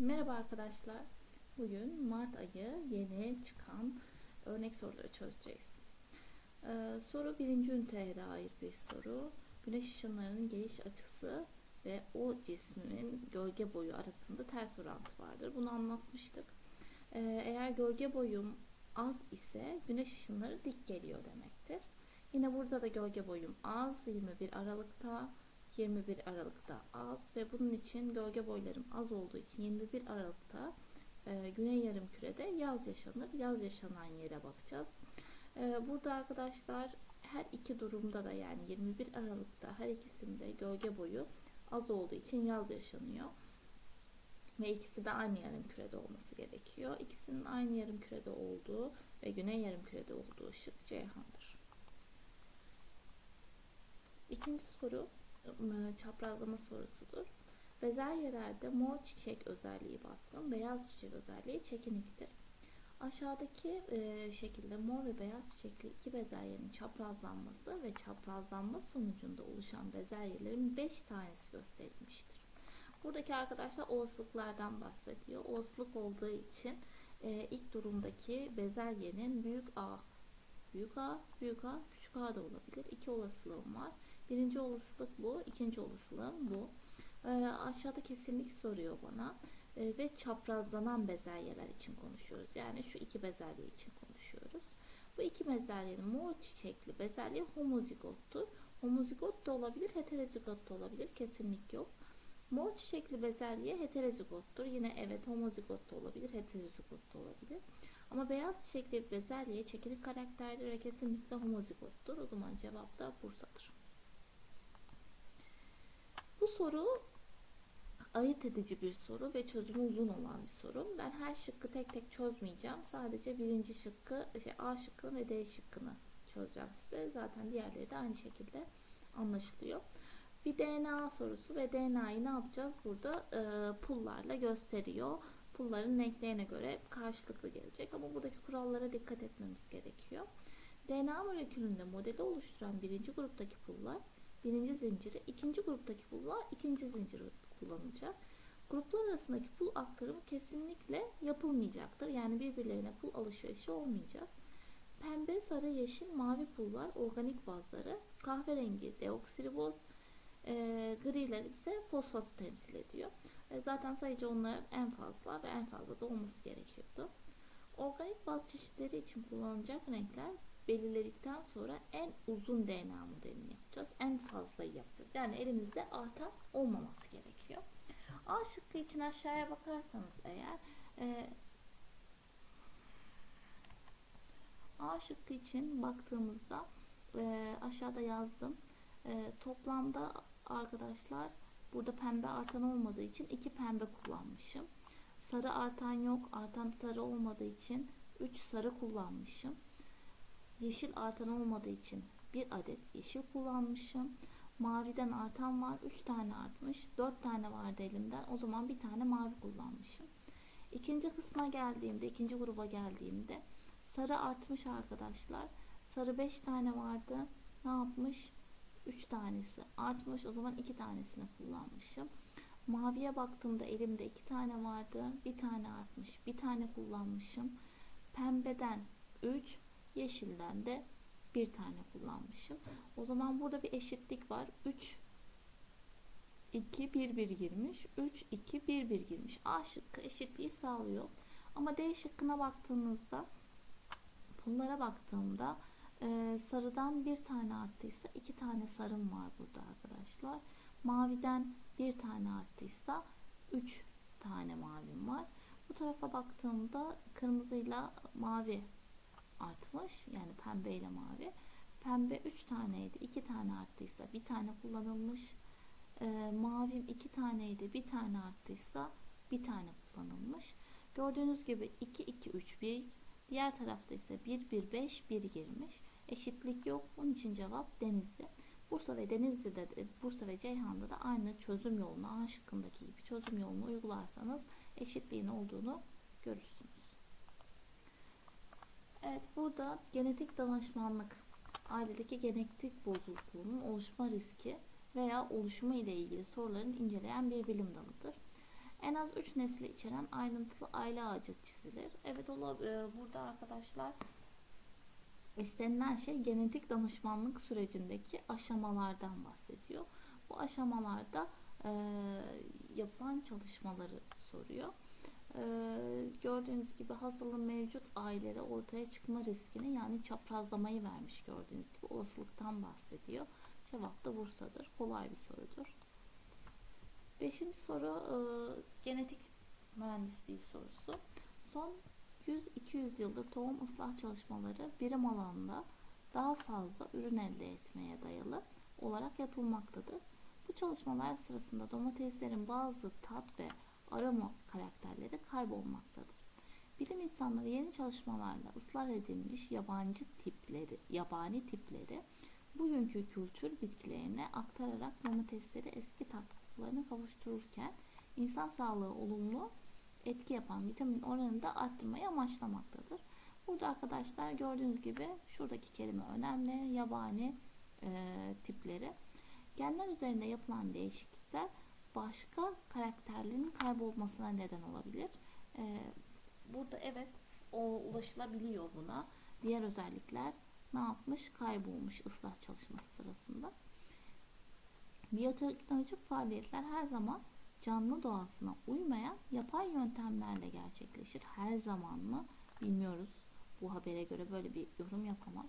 Merhaba arkadaşlar. Bugün Mart ayı yeni çıkan örnek soruları çözeceğiz. Ee, soru birinci üniteye dair bir soru. Güneş ışınlarının geliş açısı ve o cismin gölge boyu arasında ters orantı vardır. Bunu anlatmıştık. Ee, eğer gölge boyum az ise güneş ışınları dik geliyor demektir. Yine burada da gölge boyum az 21 Aralık'ta 21 Aralık'ta az ve bunun için gölge boylarım az olduğu için 21 Aralık'ta e, Güney Yarımküre'de yaz yaşanır. Yaz yaşanan yere bakacağız. E, burada arkadaşlar her iki durumda da yani 21 Aralık'ta her ikisinde gölge boyu az olduğu için yaz yaşanıyor. Ve ikisi de aynı yarım kürede olması gerekiyor. İkisinin aynı yarım kürede olduğu ve güney yarım kürede olduğu şık Ceyhan'dır. İkinci soru çaprazlama sorusudur. Bezelyelerde mor çiçek özelliği baskın, beyaz çiçek özelliği çekiniktir. Aşağıdaki e, şekilde mor ve beyaz çiçekli iki bezelyenin çaprazlanması ve çaprazlanma sonucunda oluşan bezelyelerin 5 tanesi gösterilmiştir. Buradaki arkadaşlar olasılıklardan bahsediyor. Olasılık olduğu için e, ilk durumdaki bezelyenin büyük A, büyük A, büyük A, küçük A da olabilir. İki olasılığım var. Birinci olasılık bu, ikinci olasılığım bu. E, aşağıda kesinlik soruyor bana e, ve çaprazlanan bezelyeler için konuşuyoruz. Yani şu iki bezelye için konuşuyoruz. Bu iki bezelyenin mor çiçekli bezelye homozigottur. Homozigot da olabilir, heterozigot da olabilir. Kesinlik yok. Mor çiçekli bezelye heterozigottur. Yine evet homozigot da olabilir, heterozigot da olabilir. Ama beyaz çiçekli bezelye çekinik karakterli ve kesinlikle homozigottur. O zaman cevap da Bursa'dır. Bu soru ayırt edici bir soru ve çözümü uzun olan bir soru. Ben her şıkkı tek tek çözmeyeceğim. Sadece birinci şıkkı, şey, A şıkkını ve D şıkkını çözeceğim size. Zaten diğerleri de aynı şekilde anlaşılıyor. Bir DNA sorusu ve DNA'yı ne yapacağız? Burada e, pullarla gösteriyor. Pulların renklerine göre karşılıklı gelecek ama buradaki kurallara dikkat etmemiz gerekiyor. DNA molekülünde modeli oluşturan birinci gruptaki pullar birinci zinciri, ikinci gruptaki pullar ikinci zinciri kullanılacak. Gruplar arasındaki pul aktarımı kesinlikle yapılmayacaktır. Yani birbirlerine pul alışverişi olmayacak. Pembe, sarı, yeşil, mavi pullar organik bazları, kahverengi deoksiriboz, e, griler ise fosfatı temsil ediyor. E, zaten sayıca onların en fazla ve en fazla da olması gerekiyordu. Organik baz çeşitleri için kullanılacak renkler belirledikten sonra en uzun DNA modelini yapacağız. En fazlayı yapacağız. Yani elimizde artan olmaması gerekiyor. A şıkkı için aşağıya bakarsanız eğer e, A şıkkı için baktığımızda e, aşağıda yazdım. E, toplamda arkadaşlar burada pembe artan olmadığı için iki pembe kullanmışım. Sarı artan yok. Artan sarı olmadığı için 3 sarı kullanmışım. Yeşil artan olmadığı için bir adet yeşil kullanmışım. Maviden artan var. 3 tane artmış. 4 tane vardı elimden. O zaman bir tane mavi kullanmışım. İkinci kısma geldiğimde, ikinci gruba geldiğimde sarı artmış arkadaşlar. Sarı 5 tane vardı. Ne yapmış? 3 tanesi artmış. O zaman 2 tanesini kullanmışım. Maviye baktığımda elimde 2 tane vardı. Bir tane artmış. Bir tane kullanmışım. Pembeden 3, yeşilden de bir tane kullanmışım. O zaman burada bir eşitlik var. 3 2 1 1 girmiş. 3 2 1 1 girmiş. A şıkkı eşitliği sağlıyor. Ama D şıkkına baktığınızda pullara baktığımda e, sarıdan bir tane arttıysa iki tane sarım var burada arkadaşlar. Maviden bir tane arttıysa üç tane mavim var. Bu tarafa baktığımda kırmızıyla mavi artmış. Yani pembe ile mavi. Pembe 3 taneydi. 2 tane arttıysa bir tane kullanılmış. E, mavim 2 taneydi. Bir tane arttıysa bir tane kullanılmış. Gördüğünüz gibi 2 2 3 1 diğer tarafta ise 1 1 5 1 girmiş. Eşitlik yok. Bunun için cevap Denizli. Bursa ve Denizli'de de, Bursa ve Ceyhan'da da aynı çözüm yolunu A şıkkındaki gibi çözüm yolunu uygularsanız eşitliğin olduğunu görürsünüz. Evet burada genetik danışmanlık ailedeki genetik bozukluğunun oluşma riski veya oluşumu ile ilgili soruların inceleyen bir bilim dalıdır. En az 3 nesli içeren ayrıntılı aile ağacı çizilir. Evet ola, e, burada arkadaşlar istenilen şey genetik danışmanlık sürecindeki aşamalardan bahsediyor. Bu aşamalarda e, yapılan çalışmaları soruyor. E, gördüğünüz gibi hastalığın mevcut ailede ortaya çıkma riskini yani çaprazlamayı vermiş gördüğünüz gibi olasılıktan bahsediyor. Cevap da Bursa'dır. Kolay bir sorudur. Beşinci soru e, genetik mühendisliği sorusu. Son 100-200 yıldır tohum ıslah çalışmaları birim alanda daha fazla ürün elde etmeye dayalı olarak yapılmaktadır. Bu çalışmalar sırasında domateslerin bazı tat ve aroma karakterleri kaybolmaktadır. Bilim insanları yeni çalışmalarla ıslah edilmiş yabancı tipleri, yabani tipleri bugünkü kültür bitkilerine aktararak domatesleri eski tat kavuştururken insan sağlığı olumlu etki yapan vitamin oranını da arttırmayı amaçlamaktadır. Burada arkadaşlar gördüğünüz gibi şuradaki kelime önemli. Yabani e, tipleri. Genler üzerinde yapılan değişiklikler başka karakterlerin kaybolmasına neden olabilir. E, burada evet o ulaşılabiliyor buna. Diğer özellikler ne yapmış? Kaybolmuş ıslah çalışması sırasında. Biyoteknolojik faaliyetler her zaman canlı doğasına uymayan yapay yöntemlerle gerçekleşir. Her zaman mı bilmiyoruz. Bu habere göre böyle bir yorum yapamam.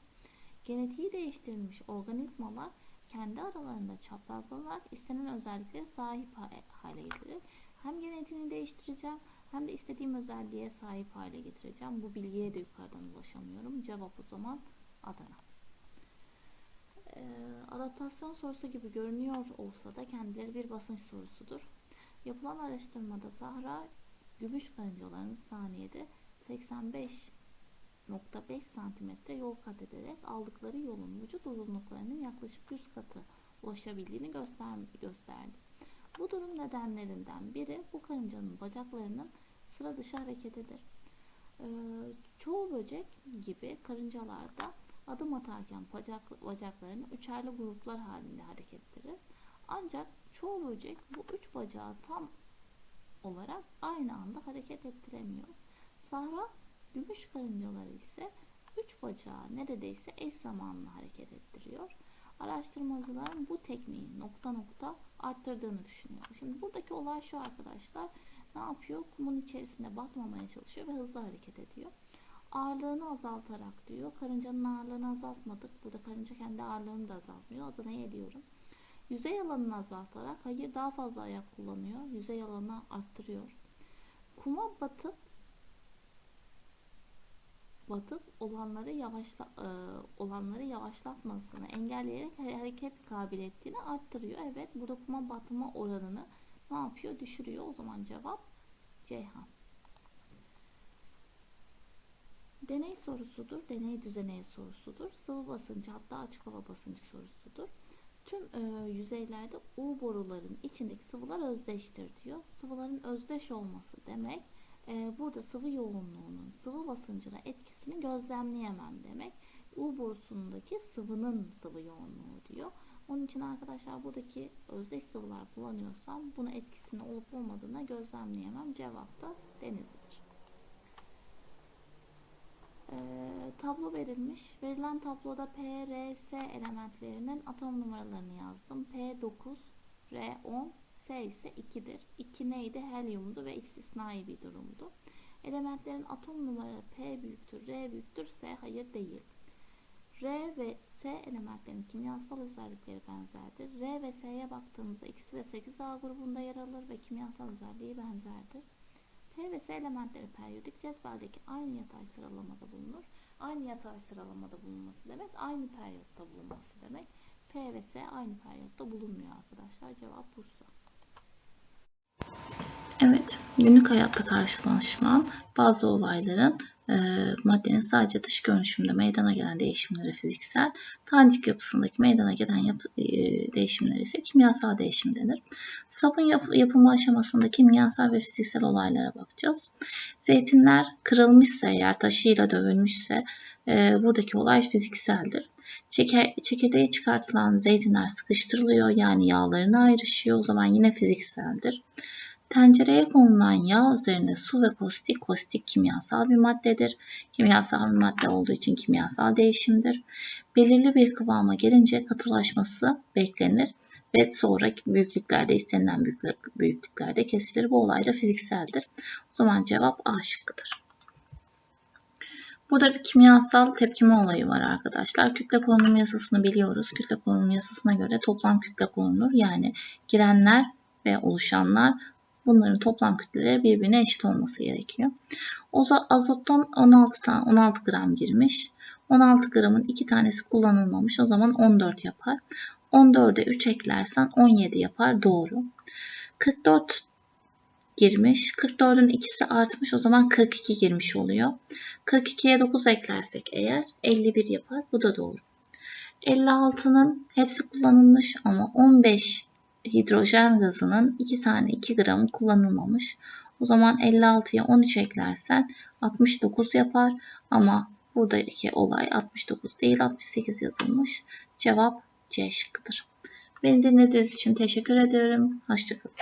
Genetiği değiştirilmiş organizmalar kendi aralarında çaprazlanarak istenen özelliklere sahip hale getirir. Hem genetiğini değiştireceğim hem de istediğim özelliğe sahip hale getireceğim. Bu bilgiye de yukarıdan ulaşamıyorum. Cevap o zaman Adana. Ee, adaptasyon sorusu gibi görünüyor olsa da kendileri bir basınç sorusudur. Yapılan araştırmada Sahra gümüş karıncalarının saniyede 85.5 cm yol kat ederek aldıkları yolun vücut uzunluklarının yaklaşık 100 katı ulaşabildiğini göster gösterdi. Bu durum nedenlerinden biri bu karıncanın bacaklarının sıra dışı hareketidir. Ee, çoğu böcek gibi karıncalarda adım atarken bacak, bacaklarını üçerli gruplar halinde hareket ettirir. Ancak çoğu böcek bu üç bacağı tam olarak aynı anda hareket ettiremiyor. Sahra gümüş karıncaları ise üç bacağı neredeyse eş zamanlı hareket ettiriyor. Araştırmacılar bu tekniği nokta nokta arttırdığını düşünüyor. Şimdi buradaki olay şu arkadaşlar. Ne yapıyor? Kumun içerisine batmamaya çalışıyor ve hızlı hareket ediyor. Ağırlığını azaltarak diyor. Karıncanın ağırlığını azaltmadık. Burada karınca kendi ağırlığını da azaltmıyor. Adına ediyorum. Yüzey alanını azaltarak hayır daha fazla ayak kullanıyor. Yüzey alanını arttırıyor. Kuma batıp batıp olanları yavaşla e, olanları yavaşlatmasını engelleyerek hareket kabiliyetini arttırıyor. Evet burada kuma batma oranını ne yapıyor? Düşürüyor. O zaman cevap Ceyhan. Deney sorusudur. Deney düzeneği sorusudur. Sıvı basıncı hatta açık hava basıncı sorusudur. Tüm e, yüzeylerde U boruların içindeki sıvılar özdeştir diyor. Sıvıların özdeş olması demek e, burada sıvı yoğunluğunun sıvı basıncına etkisini gözlemleyemem demek. U borusundaki sıvının sıvı yoğunluğu diyor. Onun için arkadaşlar buradaki özdeş sıvılar kullanıyorsam buna etkisini olup olmadığına gözlemleyemem. Cevap da denizlidir. Ee, tablo verilmiş. Verilen tabloda P, R, S elementlerinin atom numaralarını yazdım. P9, R10, S ise 2'dir. 2 neydi? Helyumdu ve istisnai bir durumdu. Elementlerin atom numaraları P büyüktür, R büyüktür, S hayır değil. R ve S elementlerinin kimyasal özellikleri benzerdir. R ve S'ye baktığımızda ikisi de 8A grubunda yer alır ve kimyasal özelliği benzerdir. P ve S elementleri periyodik cetveldeki aynı yatay sıralamada bulunur. Aynı yatay sıralamada bulunması demek aynı periyotta bulunması demek. P ve S aynı periyotta bulunmuyor arkadaşlar. Cevap Bursa. Evet, günlük hayatta karşılaşılan bazı olayların e, maddenin sadece dış görünüşünde meydana gelen değişimleri fiziksel, tanecik yapısındaki meydana gelen yapı, e, değişimler ise kimyasal değişim denir. Sabun yap, yapımı aşamasında kimyasal ve fiziksel olaylara bakacağız. Zeytinler kırılmışsa eğer taşıyla dövülmüşse e, buradaki olay fizikseldir. Çeke, çekirdeği çıkartılan zeytinler sıkıştırılıyor yani yağlarına ayrışıyor o zaman yine fizikseldir. Tencereye konulan yağ üzerine su ve kostik, kostik kimyasal bir maddedir. Kimyasal bir madde olduğu için kimyasal değişimdir. Belirli bir kıvama gelince katılaşması beklenir ve sonra büyüklüklerde istenilen büyüklük- büyüklüklerde kesilir. Bu olay da fizikseldir. O zaman cevap A şıkkıdır. Burada bir kimyasal tepkime olayı var arkadaşlar. Kütle korunum yasasını biliyoruz. Kütle korunum yasasına göre toplam kütle korunur. Yani girenler ve oluşanlar bunların toplam kütleleri birbirine eşit olması gerekiyor. Azottan 16 tane 16 gram girmiş. 16 gramın 2 tanesi kullanılmamış. O zaman 14 yapar. 14'e 3 eklersen 17 yapar. Doğru. 44 girmiş. 44'ün ikisi artmış. O zaman 42 girmiş oluyor. 42'ye 9 eklersek eğer 51 yapar. Bu da doğru. 56'nın hepsi kullanılmış ama 15 hidrojen gazının 2 tane 2 gramı kullanılmamış. O zaman 56'ya 13 eklersen 69 yapar ama buradaki olay 69 değil 68 yazılmış. Cevap C şıkkıdır. Beni dinlediğiniz için teşekkür ediyorum. Hoşçakalın.